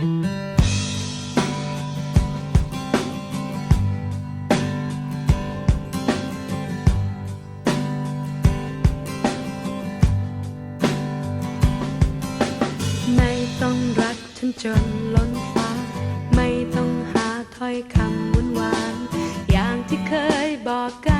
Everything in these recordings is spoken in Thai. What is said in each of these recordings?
ไม่ต้องรักฉันจนล้นฟ้า ไม่ต้องหาถ้อยคำวุ่นวานอย่างที่เคยบอกกัน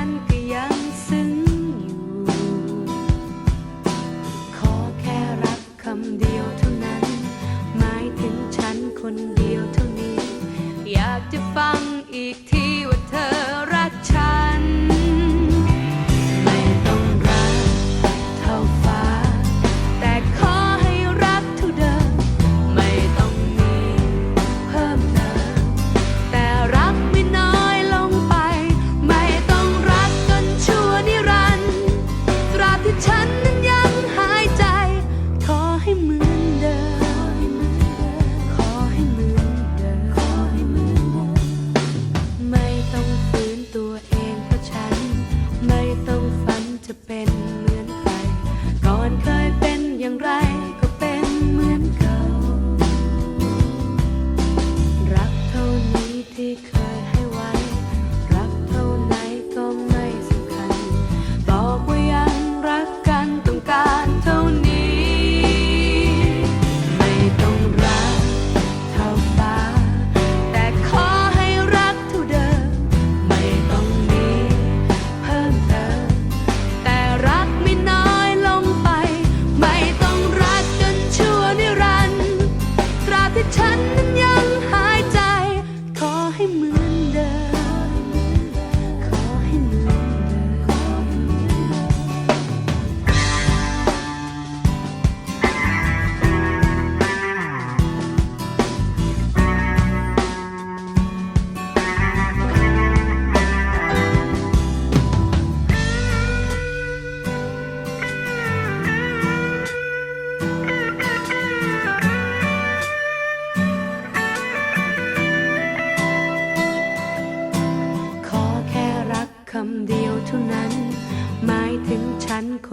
จะฟังอีกทีว่าเธอ to bend.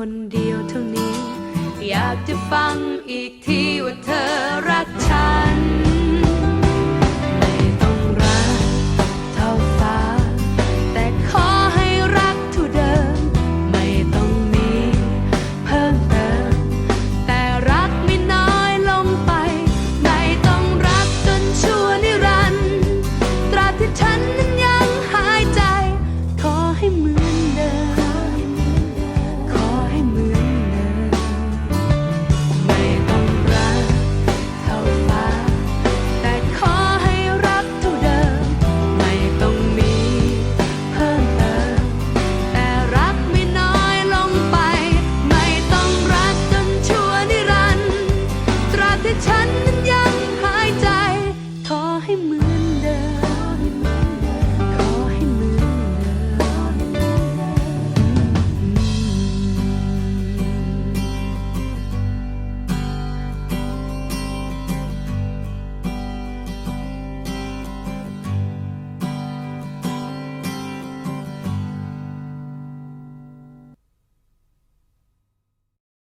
คนเดียวเท่านี้ อยากจะฟังอีกทีว่าเธอรักฉัน แต่ฉันนั้นยังหายใจ ขอให้มือ